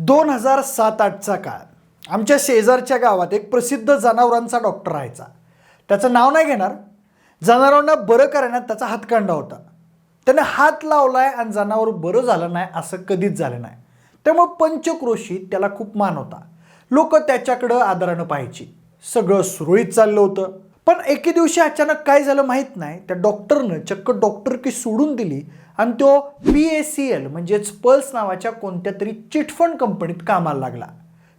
दोन हजार सात आठचा काळ. आमच्या शेजारच्या गावात एक प्रसिद्ध जनावरांचा डॉक्टर राहायचा. त्याचं नाव नाही घेणार. जनावरांना बरं करण्यात त्याचा हातकांडा होता. त्याने हात लावलाय आणि जनावर बरं झालं नाही असं कधीच झालं नाही. त्यामुळं पंचक्रोशी त्याला खूप मान होता. लोक त्याच्याकडं आदरानं पाहायची. सगळं सुरळीत चाललं होतं. पण एके दिवशी अचानक काय झालं माहीत नाही. त्या डॉक्टरनं चक्क डॉक्टर की सोडून दिली आणि तो पी ए सी एल म्हणजेच पल्स नावाच्या कोणत्या तरी चिटफंड कंपनीत कामाला लागला.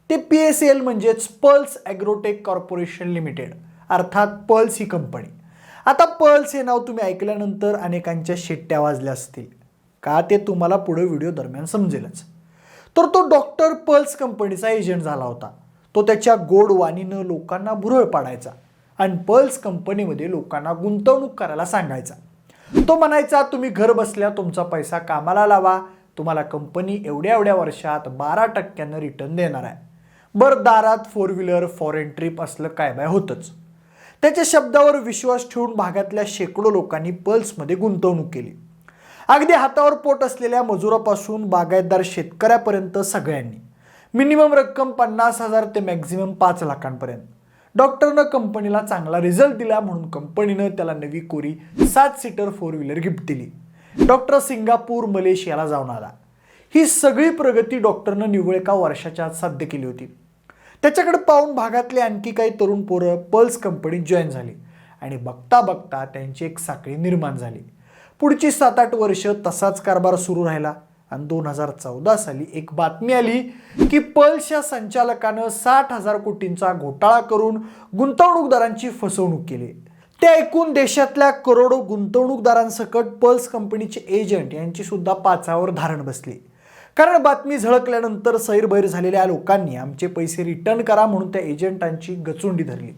ते पी ए सी एल म्हणजेच पल्स ॲग्रोटेक कॉर्पोरेशन लिमिटेड अर्थात पल्स ही कंपनी. आता पल्स हे नाव तुम्ही ऐकल्यानंतर अनेकांच्या शेट्ट्या वाजल्या असतील. का ते तुम्हाला पुढे व्हिडिओ दरम्यान समजेलच. तर तो डॉक्टर पल्स कंपनीचा एजंट झाला होता. तो त्याच्या गोड वाणीनं लोकांना भुरळ पाडायचा. आणि पल्स कंपनीमध्ये लोकांना गुंतवणूक करायला सांगायचा. तो म्हणायचा तुम्ही घर बसल्या तुमचा पैसा कामाला लावा. तुम्हाला कंपनी एवढ्या एवढ्या वर्षात बारा टक्क्यानं रिटर्न देणार आहे. बरं दारात फोर व्हीलर फॉरेन ट्रिप असलं काय बाय होतंच. त्याच्या शब्दावर विश्वास ठेवून भागातल्या शेकडो लोकांनी पल्समध्ये गुंतवणूक केली. अगदी हातावर पोट असलेल्या मजुरापासून बागायतदार शेतकऱ्यापर्यंत सगळ्यांनी. मिनिमम रक्कम पन्नास हजार ते मॅक्झिमम पाच लाखांपर्यंत. डॉक्टरनं कंपनीला चांगला रिझल्ट दिला म्हणून कंपनीनं त्याला नवी कोरी सात सीटर फोर व्हीलर गिफ्ट दिली. डॉक्टर सिंगापूर मलेशियाला जाऊन आला. ही सगळी प्रगती डॉक्टरनं निव्वळ एका वर्षाच्या आत साध्य केली होती. त्याच्याकडे पाहून भागातले आणखी काही तरुण पोरं पल्स कंपनीत जॉईन झाली आणि बघता बघता त्यांची एक साखळी निर्माण झाली. पुढची सात आठ वर्ष तसाच कारभार सुरू राहिला. आणि दोन हजार चौदा साली एक बातमी आली की पल्सच्या संचालकानं साठ हजार कोटींचा घोटाळा करून गुंतवणूकदारांची फसवणूक केली. ते ऐकून देशातल्या करोडो गुंतवणूकदारांसकट पल्स कंपनीचे एजंट यांची सुद्धा पाचावर धारण बसली. कारण बातमी झळकल्यानंतर सैरभैर झालेल्या लोकांनी आमचे पैसे रिटर्न करा म्हणून त्या एजंटांची गचुंडी धरली.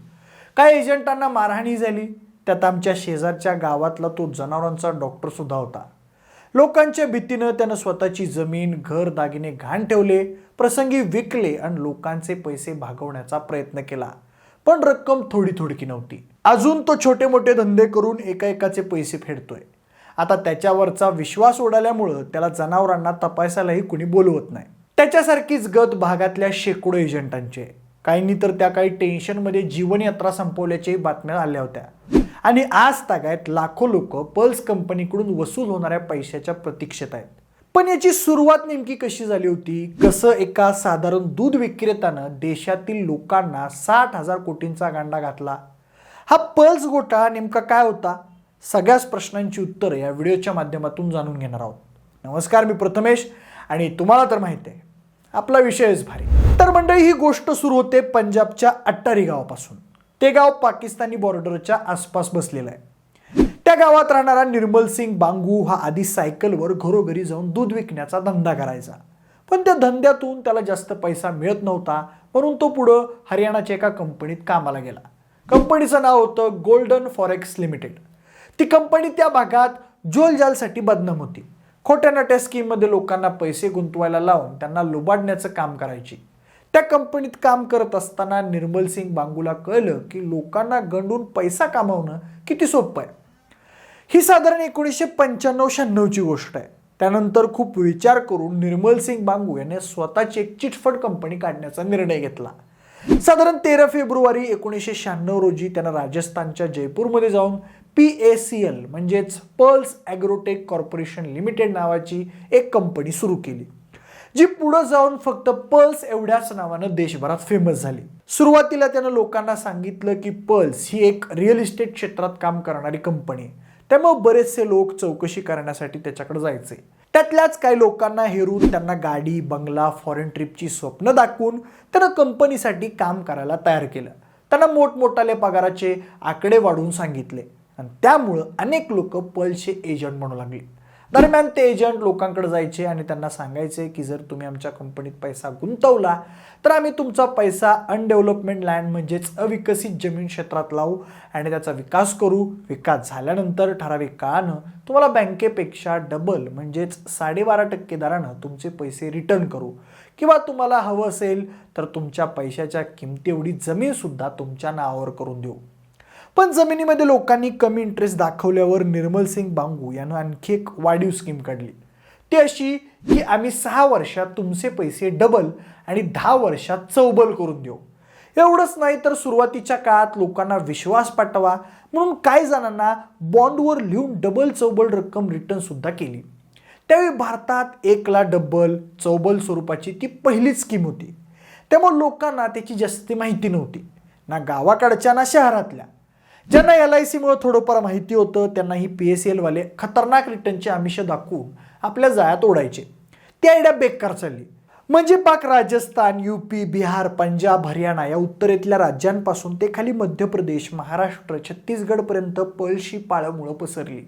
काय एजंटांना मारहाणी झाली? त्यात आमच्या शेजारच्या गावातला तो जनावरांचा डॉक्टर सुद्धा होता. लोकांच्या भीतीनं त्यानं स्वतःची जमीन घर दागिने घाण ठेवले प्रसंगी विकले आणि लोकांचे पैसे भागवण्याचा प्रयत्न केला. पण रक्कम थोडी थोडकी नव्हती. अजून तो छोटे मोठे धंदे करून एका एकाचे पैसे फेडतोय. आता त्याच्यावरचा विश्वास उडाल्यामुळं त्याला जनावरांना तपासायलाही कुणी बोलवत नाही. त्याच्यासारखीच गत भागातल्या शेकडो एजंटांचे. काहींनी तर त्या काही टेन्शनमध्ये जीवनयात्रा संपवल्याच्याही बातम्या आल्या होत्या. आणि आज तागायत लाखो लोक पल्स कंपनीकडून वसूल होणाऱ्या पैशाच्या प्रतीक्षेत आहेत. पण याची सुरुवात नेमकी कशी झाली होती? कसं एका साधारण दूध विक्रेत्यानं देशातील लोकांना साठ हजार कोटींचा गांडा घातला? हा पल्स घोटाळा नेमका काय होता? सगळ्याच प्रश्नांची उत्तरं या व्हिडिओच्या माध्यमातून जाणून घेणार आहोत. नमस्कार मी प्रथमेश आणि तुम्हाला तर माहिती आहे आपला विषयच भारी. तर मंडळी ही गोष्ट सुरू होते पंजाबच्या अट्टारी गावापासून. ते गाव पाकिस्तानी बॉर्डरच्या आसपास बसलेलं आहे. त्या गावात राहणारा निर्मल सिंग बांगू हा आधी सायकलवर घरोघरी जाऊन दूध विकण्याचा धंदा करायचा. पण त्या धंद्यातून त्याला जास्त पैसा मिळत नव्हता म्हणून तो पुढं हरियाणाच्या एका कंपनीत कामाला गेला. कंपनीचं नाव होतं गोल्डन फॉरेक्स लिमिटेड ती कंपनी त्या भागात जोलजालसाठी बदनाम होती. खोट्या नाट्या स्कीममध्ये लोकांना पैसे गुंतवायला लावून त्यांना लुबाडण्याचं काम करायची. त्या कंपनीत काम करत असताना निर्मल सिंग बांगूला कळलं की लोकांना गंडून पैसा कमावणं किती सोपं आहे. ही साधारण एकोणीसशे पंच्याण्णव शहाण्णवची गोष्ट आहे. त्यानंतर खूप विचार करून निर्मल सिंग बांगू याने स्वतःची एक चिटफंड कंपनी काढण्याचा निर्णय घेतला. साधारण तेरा फेब्रुवारी एकोणीसशे शहाण्णव रोजी त्यानं राजस्थानच्या जयपूरमध्ये जाऊन पी ए सी एल म्हणजेच पर्ल्स ॲग्रोटेक कॉर्पोरेशन लिमिटेड नावाची एक कंपनी सुरू केली. जी पुढं जाऊन फक्त पल्स एवढ्याच नावानं देशभरात फेमस झाली. सुरुवातीला त्यानं लोकांना सांगितलं की पल्स ही एक रिअल इस्टेट क्षेत्रात काम करणारी कंपनी आहे. त्यामुळे बरेचसे लोक चौकशी करण्यासाठी त्याच्याकडे जायचे. त्यातल्याच काही लोकांना हेरून त्यांना गाडी बंगला फॉरेन ट्रिपची स्वप्न दाखवून त्यानं कंपनीसाठी काम करायला तयार केलं. त्यांना मोठमोठाले पगाराचे आकडे वाढवून सांगितले. आणि त्यामुळं अनेक लोक पल्सचे एजंट म्हणू लागले. दरम्यान ते एजंट लोकांकडे जायचे आणि त्यांना सांगायचे की जर तुम्ही आमच्या कंपनीत पैसा गुंतवला तर आम्ही तुमचा पैसा अनडेव्हलपमेंट लँड म्हणजेच अविकसित जमीन क्षेत्रात लावू आणि त्याचा विकास करू. विकास झाल्यानंतर ठराविक काळानं तुम्हाला बँकेपेक्षा डबल म्हणजेच साडेबारा टक्के दरानं तुमचे पैसे रिटर्न करू. किंवा तुम्हाला हवं असेल तर तुमच्या पैशाच्या किमती एवढी जमीनसुद्धा तुमच्या नावावर करून देऊ. पण जमिनीमध्ये लोकांनी कमी इंटरेस्ट दाखवल्यावर निर्मल सिंग बांगू यानं आणखी एक वाढीव स्कीम काढली. ती अशी की आम्ही सहा वर्षात तुमचे पैसे डबल आणि दहा वर्षात चौबल करून देऊ. एवढंच नाही तर सुरुवातीच्या काळात लोकांना विश्वास पाठवा म्हणून काही जणांना बॉन्डवर लिहून डबल चौबल रक्कम रिटर्नसुद्धा केली. त्यावेळी भारतात एकला डब्बल चौबल स्वरूपाची ती पहिलीच स्कीम होती. त्यामुळे लोकांना त्याची जास्त माहिती नव्हती. ना गावाकडच्या ना शहरातल्या. ज्यांना एल आय सीमुळं थोडंफार माहिती होतं त्यांना ही पी एस एलवाले खतरनाक रिटर्नचे आमिष दाखवून आपल्या जाळ्यात ओढायचे. ती आयडिया बेकार चालली. म्हणजे पाक राजस्थान यूपी बिहार पंजाब हरियाणा या उत्तरेतल्या राज्यांपासून ते खाली मध्य प्रदेश महाराष्ट्र छत्तीसगडपर्यंत पळशी पाळमुळं पसरली.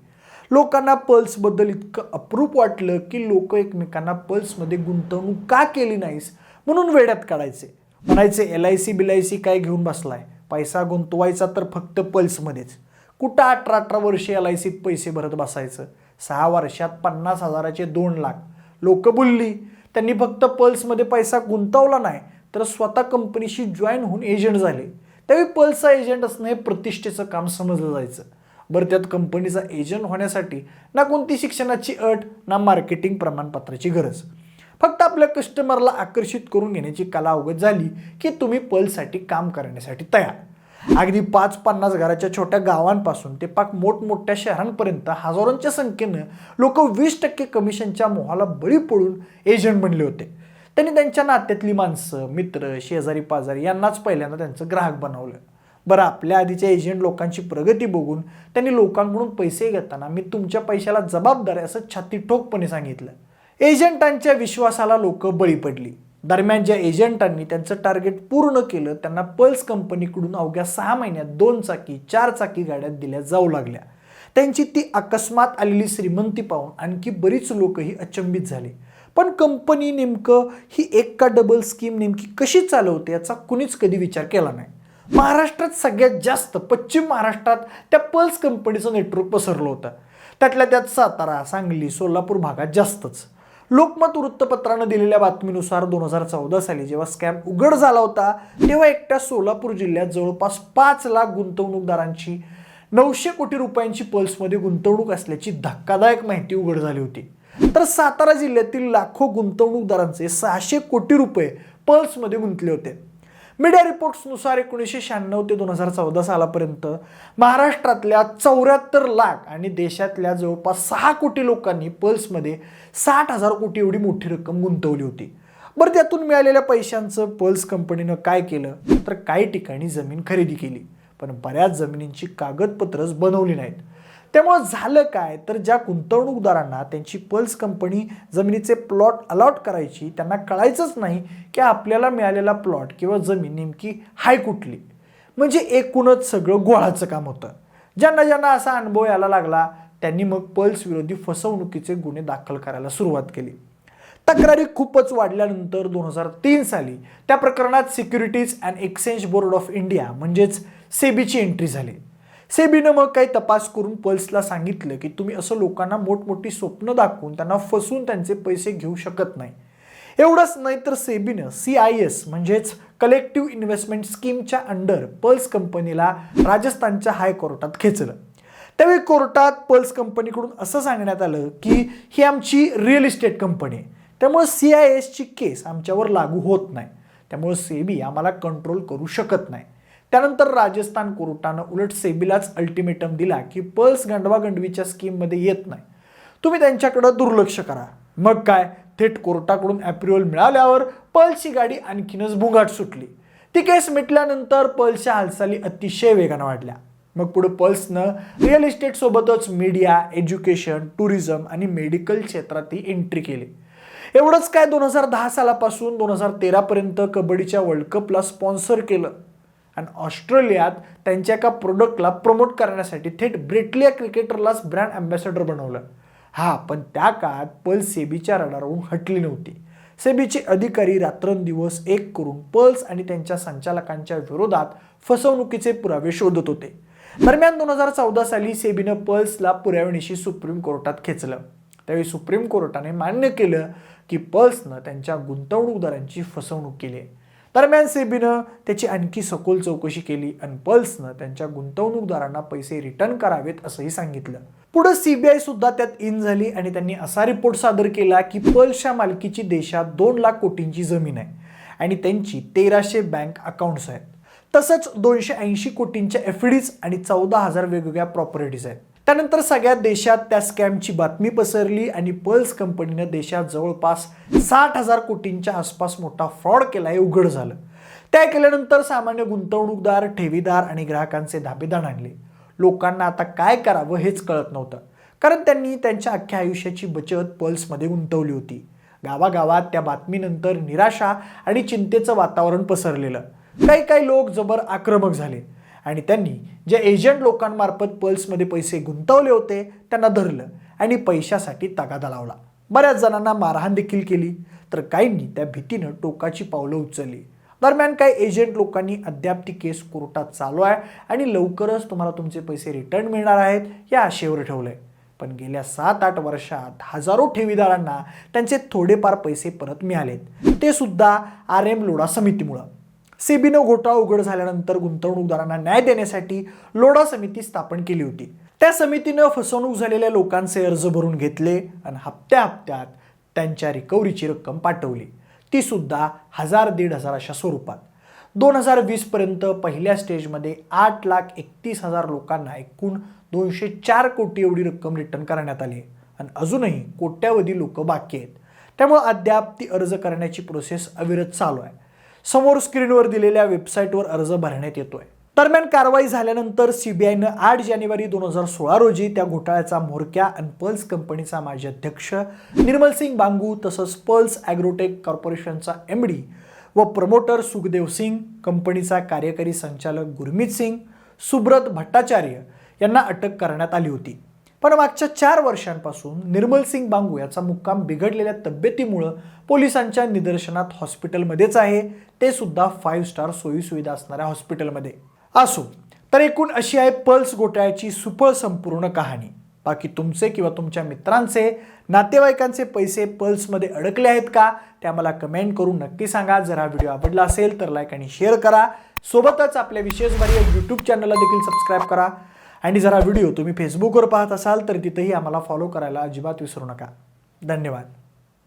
लोकांना पल्सबद्दल इतकं अप्रूप वाटलं की लोक एकमेकांना पल्समध्ये गुंतवणूक का केली नाहीस म्हणून वेड्यात काढायचे. म्हणायचे L I C bill I C काय घेऊन बसलाय? पैसा गुंतवायचा तर फक्त पल्समध्येच कुठं अठरा अठरा वर्ष एल आय सीत पैसे भरत बसायचं? सहा वर्षात पन्नास हजाराचे दोन लाख. लोक बोलली त्यांनी फक्त पल्समध्ये पैसा गुंतवला नाही तर स्वतः कंपनीशी जॉईन होऊन एजंट झाले. त्यावेळी पल्सचा एजंट असणं हे प्रतिष्ठेचं काम समजलं जायचं. बरं त्यात कंपनीचा एजंट होण्यासाठी ना कोणती शिक्षणाची अट ना मार्केटिंग प्रमाणपत्राची गरज. फक्त आपल्या कस्टमरला आकर्षित करून घेण्याची कला अवगत झाली की तुम्ही पल्ससाठी काम करण्यासाठी तयार. अगदी पाच पन्नास घराच्या छोट्या गावांपासून ते पाक मोठमोठ्या शहरांपर्यंत हजारोंच्या संख्येनं लोक वीस टक्के कमिशनच्या मोहाला बळी पडून एजंट बनले होते. त्यांनी त्यांच्या नात्यातली माणसं मित्र शेजारी पाजारी यांनाच पहिल्यांदा त्यांचं ग्राहक बनवलं. बरं आपल्या आधीच्या एजंट लोकांची प्रगती बघून त्यांनी लोकांकडून पैसे घेताना मी तुमच्या पैशाला जबाबदार आहे असं छाती ठोकपणे सांगितलं. एजंटांच्या विश्वासाला लोक बळी पडली. दरम्यान ज्या एजंटांनी त्यांचं टार्गेट पूर्ण केलं त्यांना पल्स कंपनीकडून अवघ्या सहा महिन्यात दोन चाकी चार चाकी गाड्या दिल्या जाऊ लागल्या. त्यांची ती अकस्मात आलेली श्रीमंती पाहून आणखी बरीच लोकही अचंबित झाले. पण कंपनी नेमकं ही एक का डबल स्कीम नेमकी कशी चालवते याचा कुणीच कधी विचार केला नाही. महाराष्ट्रात सगळ्यात जास्त पश्चिम महाराष्ट्रात त्या पल्स कंपनीचं नेटवर्क पसरलं होतं. त्यातल्या त्यात सातारा सांगली सोलापूर भागात जास्तच. लोकमत वृत्तपत्रानं दिलेल्या बातमीनुसार दोन हजार चौदा साली जेव्हा स्कॅम उघड झाला होता तेव्हा एकट्या सोलापूर जिल्ह्यात जवळपास पाच लाख गुंतवणूकदारांची नऊशे कोटी रुपयांची पल्समध्ये गुंतवणूक असल्याची धक्कादायक माहिती उघड झाली होती. तर सातारा जिल्ह्यातील लाखो गुंतवणूकदारांचे सहाशे कोटी रुपये पल्समध्ये गुंतले होते. मीडिया रिपोर्ट्सनुसार एकोणीसशे शहाण्णव ते दोन हजार चौदा सालापर्यंत महाराष्ट्रातल्या चौऱ्याहत्तर लाख आणि देशातल्या जवळपास सहा कोटी लोकांनी पल्समध्ये साठ हजार कोटी एवढी मोठी रक्कम गुंतवली होती. बरं त्यातून मिळालेल्या पैशांचं पल्स कंपनीनं काय केलं? तर काही ठिकाणी जमीन खरेदी केली. पण बऱ्याच जमिनींची कागदपत्रच बनवली नाहीत. त्यामुळं झालं काय? तर ज्या गुंतवणूकदारांना त्यांची पल्स कंपनी जमिनीचे प्लॉट अलॉट करायची त्यांना कळायचंच नाही की आपल्याला मिळालेला प्लॉट किंवा जमीन नेमकी हाय कुठली. म्हणजे एकूणच सगळं गोळाचं काम होतं. ज्यांना ज्यांना असा अनुभव यायला लागला त्यांनी मग पल्स विरोधी फसवणुकीचे गुन्हे दाखल करायला सुरुवात केली. तक्रारी खूपच वाढल्यानंतर दोन हजार तीन साली त्या प्रकरणात securities and exchange board of India म्हणजेच सेबीची एंट्री झाली. सेबीनं मग काही तपास करून पल्सला सांगितलं की तुम्ही असं लोकांना मोठमोठी स्वप्न दाखवून त्यांना फसवून त्यांचे पैसे घेऊ शकत नाही. एवढंच नाही तर सेबीनं सी आय एस म्हणजेच कलेक्टिव्ह इन्व्हेस्टमेंट स्कीमच्या अंडर पल्स कंपनीला राजस्थानच्या हायकोर्टात खेचलं. त्यावेळी कोर्टात पल्स कंपनीकडून असं सांगण्यात आलं की ही आमची रिअल इस्टेट कंपनी आहे. त्यामुळे सी आय एसची केस आमच्यावर लागू होत नाही. त्यामुळे सेबी आम्हाला कंट्रोल करू शकत नाही. त्यानंतर राजस्थान कोर्टानं उलट सेबीलाच अल्टिमेटम दिला की पल्स गंडवागंडवीच्या स्कीममध्ये येत नाही. तुम्ही त्यांच्याकडं दुर्लक्ष करा. मग काय? थेट कोर्टाकडून अप्रुव्हल मिळाल्यावर पल्सची गाडी आणखीनच भुंगाट सुटली. ती केस मिटल्यानंतर पल्सच्या हालचाली अतिशय वेगानं वाढल्या. मग पुढं पल्सनं रिअल इस्टेटसोबतच मीडिया एज्युकेशन टुरिझम आणि मेडिकल क्षेत्रात ती एंट्री केली. एवढंच काय दोन हजार दहा सालापासून दोन हजार तेरापर्यंत कबड्डीच्या वर्ल्ड कपला स्पॉन्सर केलं. आणि ऑस्ट्रेलियात त्यांच्या एका प्रोडक्टला प्रमोट करण्यासाठी थेट ब्रिटलिया क्रिकेटरलाच ब्रँड अँबॅसेडर बनवलं. हा पण त्या काळात पल्स सेबीच्या रडारवरून हटली नव्हती. सेबीचे अधिकारी रात्रंदिवस एक करून पल्स आणि त्यांच्या संचालकांच्या विरोधात फसवणुकीचे पुरावे शोधत होते. दरम्यान दोन हजार चौदा साली सेबीनं पल्सला पुराव्यानिशी सुप्रीम कोर्टात खेचलं. त्यावेळी सुप्रीम कोर्टाने मान्य केलं की पल्सनं त्यांच्या गुंतवणूकदारांची फसवणूक केली. दरम्यान सेबीनं त्याची आणखी सखोल चौकशी केली आणि पल्सनं त्यांच्या गुंतवणूकदारांना पैसे रिटर्न करावेत असंही सांगितलं. पुढे सीबीआय सुद्धा त्यात इन झाली आणि त्यांनी असा रिपोर्ट सादर केला की पल्सच्या मालकीची देशात दोन लाख कोटींची जमीन आहे आणि त्यांची तेराशे बँक अकाउंट्स आहेत. तसंच दोनशे ऐंशी कोटींच्या एफ डीज आणि चौदा हजार वेगवेगळ्या प्रॉपर्टीज आहेत. त्यानंतर सगळ्या देशात त्या स्कॅमची बातमी पसरली आणि पल्स कंपनीनं देशात जवळपास साठ हजार कोटींच्या आसपास मोठा फ्रॉड केला हे उघड झालं. त्या केल्यानंतर सामान्य गुंतवणूकदार ठेवीदार आणि ग्राहकांचे धाबेदार आणले. लोकांना आता काय करावं हेच कळत नव्हतं. कारण त्यांनी त्यांच्या अख्ख्या आयुष्याची बचत पल्समध्ये गुंतवली होती. गावागावात त्या बातमीनंतर निराशा आणि चिंतेचं वातावरण पसरलेलं. काही काही लोक जबर आक्रमक झाले. आणि त्यांनी ज्या एजंट लोकांमार्फत पल्समध्ये पैसे गुंतवले होते त्यांना धरलं आणि पैशासाठी तगादा लावला. बऱ्याच जणांना मारहाण देखील केली तर काहींनी त्या भीतीनं टोकाची पावलं उचलली. दरम्यान काही एजंट लोकांनी अद्याप ती केस कोर्टात चालू आहे आणि लवकरच तुम्हाला तुमचे पैसे रिटर्न मिळणार आहेत या आशेवर ठेवलंय. पण गेल्या सात आठ वर्षात हजारो ठेवीदारांना त्यांचे थोडेफार पैसे परत मिळालेत. ते सुद्धा आर एम लोढा समितीमुळं. सेबीनं घोटाळा उघड झाल्यानंतर गुंतवणूकदारांना न्याय देण्यासाठी लोढा समिती स्थापन केली होती. त्या समितीनं फसवणूक झालेल्या लोकांचे अर्ज भरून घेतले आणि हप्त्या हप्त्यात त्यांच्या रिकव्हरीची रक्कम पाठवली. ती सुद्धा हजार दीड हजार अशा स्वरूपात. दोन हजार वीसपर्यंत पहिल्या स्टेजमध्ये आठ लाख एकतीस हजार लोकांना एकूण दोनशे चार कोटी एवढी रक्कम रिटर्न करण्यात आली आणि अजूनही कोट्यावधी लोक बाकी आहेत. त्यामुळे अद्याप ती अर्ज करण्याची प्रोसेस अविरत चालू आहे. समोर स्क्रीनवर दिलेल्या वेबसाईटवर अर्ज भरण्यात येतोय. दरम्यान कारवाई झाल्यानंतर सीबीआयनं आठ जानेवारी दोन हजार सोळा रोजी त्या घोटाळ्याचा म्होरक्या आणि पल्स कंपनीचा माजी अध्यक्ष निर्मल सिंग बांगू तसंच पल्स ॲग्रोटेक कॉर्पोरेशनचा एम डी व प्रमोटर सुखदेव सिंग कंपनीचा कार्यकारी संचालक गुरमीत सिंग सुब्रत भट्टाचार्य यांना अटक करण्यात आली होती. पण मागच्या चार वर्षांपासून निर्मल सिंग बांगू याचा मुक्काम बिघडलेल्या तब्येतीमुळं पोलिसांच्या निदर्शनात हॉस्पिटलमध्येच आहे. ते सुद्धा फाईव्ह स्टार सोयीसुविधा असणाऱ्या हॉस्पिटलमध्ये. असो तर एकूण अशी आहे पल्स घोटाळ्याची सुपळ संपूर्ण कहाणी. बाकी तुमचे किंवा तुमच्या मित्रांचे नातेवाईकांचे पैसे पल्समध्ये अडकले आहेत का त्या मला कमेंट करून नक्की सांगा. जर हा व्हिडिओ आवडला असेल तर लाईक आणि शेअर करा. सोबतच आपल्या विशेष भारी यूट्यूब चॅनलला देखील सबस्क्राईब करा. आणि जरा व्हिडिओ तुम्ही फेसबुकवर पाहत असाल तर तिथेही आम्हाला फॉलो करायला अजिबात विसरू नका. धन्यवाद.